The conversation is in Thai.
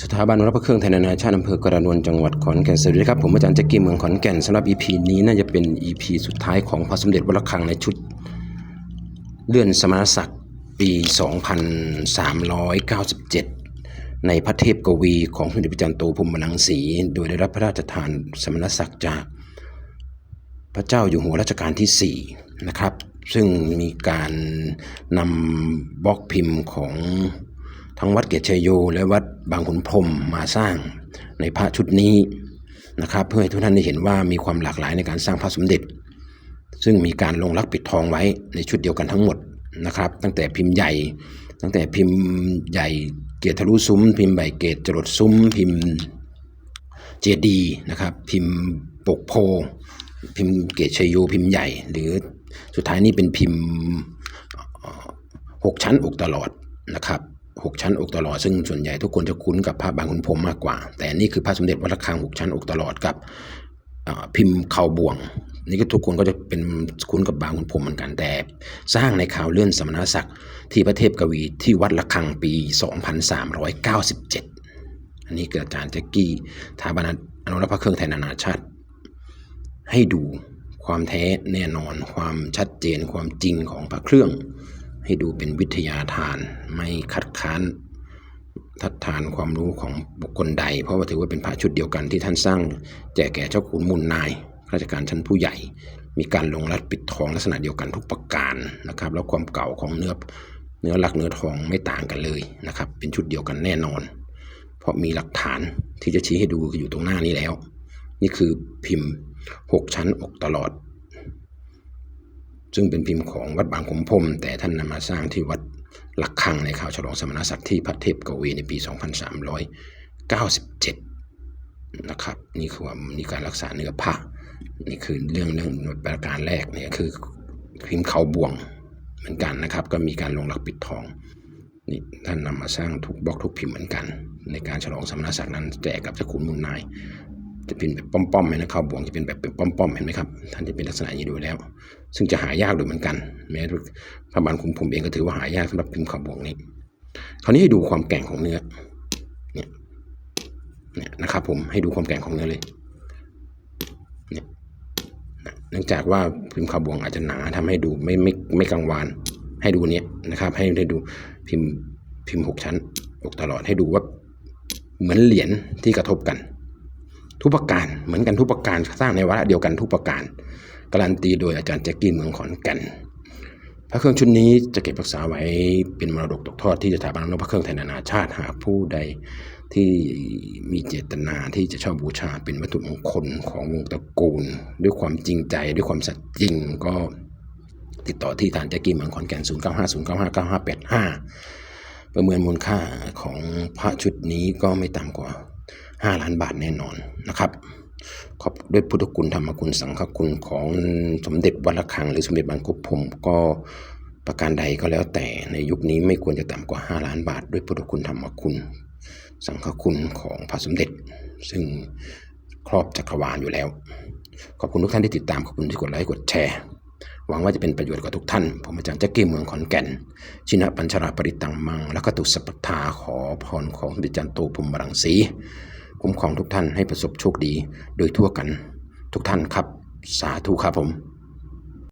สถาบันรับพระเครื่องไทยนานาชาติอำเภอกระนวนจังหวัดขอนแก่นสวัสดีครับ ผมอาจารย์แจ็กกี้เมืองขอนแก่นสำหรับ EP นี้น่าจะเป็น EP สุดท้ายของพระสมเด็จวระฆังในชุด เลื่อนสมณศักดิ์ปี 2397 ในพระเทพกวีของสมเด็จพระจันทร์โตพรหมนังสี โดยได้รับพระราชทานสมณศักดิ์จาก พระเจ้าอยู่หัวรัชกาลที่ 4 นะครับ ซึ่งมีการนำบล็อกพิมพ์ของ ทั้งวัดเกตชัยโย และวัดบางขุนพรมมาสร้างในพระชุดนี้นะครับ เพื่อให้ทุกท่านได้เห็นว่ามีความหลากหลายในการสร้างพระสมเด็จ ซึ่งมีการลงรักปิดทองไว้ในชุดเดียวกันทั้งหมดนะครับ ตั้งแต่พิมพ์ใหญ่ ตั้งแต่พิมพ์ใหญ่เกตทะลุซุ้ม พิมพ์ใบเกตจรดซุ้ม พิมพ์เจดีนะครับ พิมพ์ปกโพ พิมพ์เกตชัยโยพิมพ์ใหญ่ หรือสุดท้ายนี่เป็นพิมพ์เอ่อหกชั้นอกตลอดนะครับ หกชั้นอกตลอด ซึ่งส่วนใหญ่ทุกคนจะคุ้นกับพระบางขุนพรมมากกว่า แต่นี่คือพระสมเด็จวัดระฆังหกชั้นอกตลอดกับพิมพ์เข่าบ่วง นี่ก็ทุกคนก็จะเป็นคุ้นกับบางขุนพรมเหมือนกันแต่ สร้างในข่าวเลื่อนสมณศักดิ์ที่พระเทพกวีที่วัดระฆังปี 2397 อันนี้เกิดอาจารย์แจ็กกี้ทาบานาอนุรักษ์พระเครื่องไทยนานาชาติ ให้ดูความแท้แน่นอนความชัดเจนความจริงของพระเครื่อง ให้ดูเป็นวิทยาทาน ไม่คัดค้านทัดทานความรู้ของบุคคลใด เพราะว่าถือว่าเป็นพระชุดเดียวกันที่ท่านสร้าง แจกแก่เจ้าขุนมูลนายข้าราชการชั้นผู้ใหญ่ มีการลงรัดปิดทองลักษณะเดียวกันทุกประการนะครับ แล้วความเก่าของเนื้อเนื้อหลักเนื้อทองไม่ต่างกันเลยนะครับ เป็นชุดเดียวกันแน่นอน เพราะมีหลักฐานที่จะชี้ให้ดูอยู่ตรงหน้านี้แล้ว นี่คือพิมพ์หกชั้นอกตลอด ซึ่งเป็นพิมพ์ของวัดบางขุนพรมแต่ท่านนำมาสร้างที่วัดหลักคังในข่าวฉลองสมณศักดิ์ที่พระเทพกวีในปี 2397 นะครับ นี่คือว่ามีการรักษาเนื้อผ้านี่คือเรื่องเรื่องประการแรกเนี่ยคือพิมพ์เขาบ่วงเหมือนกันนะครับ ก็มีการลงหลักปิดทองนี่ท่านนำมาสร้างทุกบล็อกทุกพิมพ์เหมือนกัน ในการฉลองสมณศักดิ์นั้นแจกกับเจ้าขุนมูลนาย จะเป็นแบบป้อมๆไหมนะข้าวบวงจะเป็นแบบเป็นป้อมๆเห็นไหมครับ ท่านจะเป็นลักษณะอย่างนี้ดูแล้ว ซึ่งจะหายากด้วยเหมือนกัน แม้พระบาทคุมผมเองก็ถือว่าหายากสำหรับพิมพ์ข้าวบวงนี้ คราวนี้ให้ดูความแก่งของเนื้อ เนี่ย เนี่ยนะครับผมให้ดูความแก่งของเนื้อเลย เนี่ย เนื่องจากว่าพิมพ์ข้าวบวงอาจจะหนาทำให้ดูไม่ไม่ไม่กังวาน ให้ดูเนี้ยนะครับ ให้ได้ดูพิมพ์พิมพ์หกชั้นอกตลอดให้ดูว่าเหมือนเหรียญที่กระทบกัน ทุกประการเหมือนกันทุกประการสร้างในวาระเดียวกันทุกประการการันตีโดยอาจารย์แจ็กกี้เมืองขอนแก่นพระเครื่องชุดนี้จะเก็บรักษาไว้เป็นมรดกตกทอดที่สถาบันอนุรักพระเครื่องไทยนานาชาติหากผู้ใดที่มีเจตนาที่จะช่าบูชาเป็นวัตถุมงคลของวงตระกูล ด้วยความจริงใจด้วยความสัตย์จริงก็ติดต่อที่ฐานแจ็กกี้เมืองขอนแก่น 0 9 5 0 9 5 9 5 8 5 ประเมินมูลค่าของพระชุดนี้ก็ไม่ต่ำกว่า 5 ล้านบาทแน่นอนนะครับ ขอบด้วยพุทธคุณธรรมคุณสังฆคุณของสมเด็จวัดระฆังหรือสมเด็จบางกบพรมก็ประการใดก็แล้วแต่ในยุคนี้ไม่ควรจะต่ำกว่า 5 ล้านบาท ด้วยพุทธคุณธรรมคุณ สังฆคุณของพระสมเด็จ ซึ่งครอบจักรวาลอยู่แล้ว ขอบคุณทุกท่านที่ติดตามขอบคุณที่กดไลค์กดแชร์หวังว่าจะเป็นประโยชน์กับทุกท่าน ผมอาจารย์แจ็กกี้เมืองขอนแก่น ชินะปัญชราปริตังมัง และก็ตุสัพพทาขอพรของสมเด็จจันโตพรหมรังสี คุ้มครองทุกท่านให้ประสบโชคดีโดยทั่วกันทุกท่านครับ สาธุครับผม